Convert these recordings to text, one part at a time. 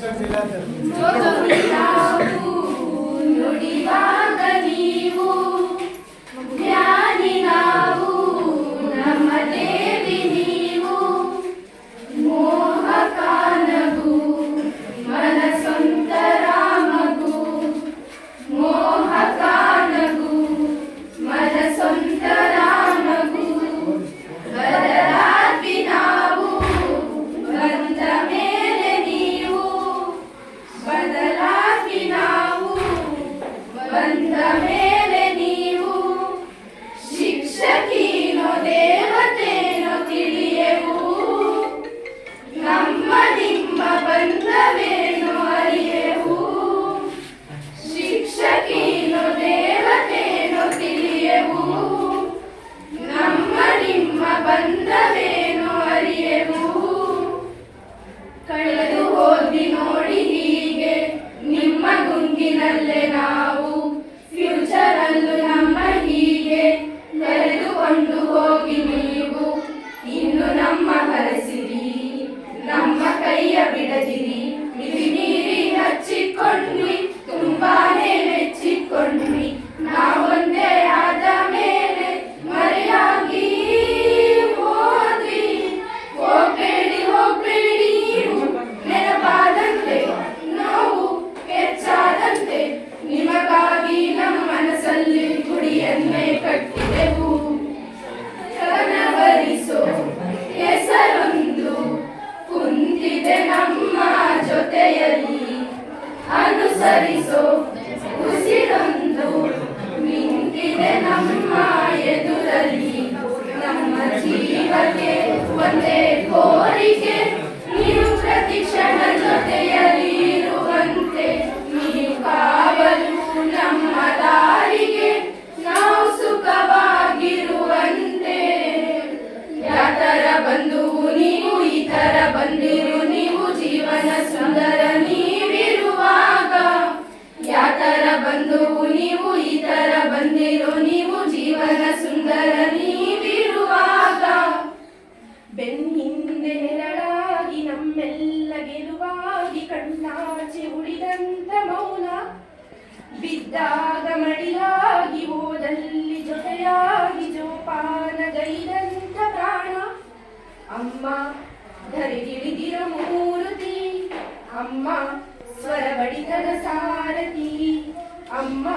ನಾವು ನುಡಿವಾಗ ಬಂದ ಮೇಲೆ ನೀವು ಶಿಕ್ಷಕೀನೋ ದೇವತೆನೋ ತಿಳಿಯವು. ನಮ್ಮ ನಿಮ್ಮ ಬಂಧವೇನೋ ಅರಿಯವು. ಶಿಕ್ಷಕೀನೋ ದೇವತೆನೋ ತಿಳಿಯವು. ನಮ್ಮ ನಿಮ್ಮ ಬಂಧವೇನೋ ಅರಿಯವು. ಕಳೆದು ಹೋಗಿ ನೋಡಿ ಹೀಗೆ ನಿಮ್ಮ ಗುಂಗಿನಲ್ಲೇ ನಾವು. cuando. Jerusalem. ಬಂದಿರು ನೀವು ಜೀವನ ಸುಂದರ ನೀವಿರುವಾಗ. ಬೆನ್ನಿಂದೆ ನೆರಳಾಗಿ ನಮ್ಮೆಲ್ಲ ಗೆಲುವಾಗಿ ಕಣ್ಣಾಚೆ ಉಳಿದಂತ ಮೌನ. ಬಿದ್ದಾಗ ಮಡಿಯಾಗಿ ಓದಲ್ಲಿ ಜೊತೆಯಾಗಿ ಜೋಪಾನ ಗೈದಂತ ಪ್ರಾಣ. ಅಮ್ಮ, ಧರೆಗಿಳಿದಿರ ಮೂರುತಿ. ಅಮ್ಮ, ಸ್ವರ ಬಡಿತದ ಸಾರಥಿ. ಅಮ್ಮ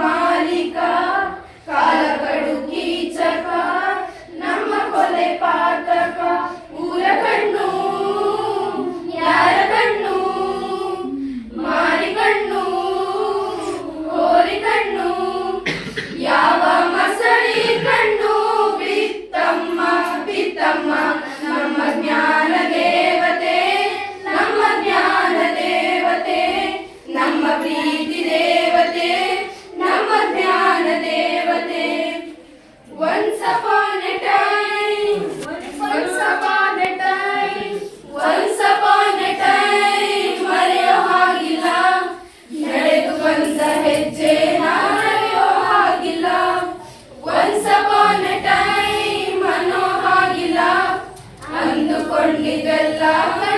ಮಾಲೀಕ ಕಾಲ ಕಡು ಕೀಚಕ ನಮ್ಮ ಕೊಲೆ ಪಾ Gracias.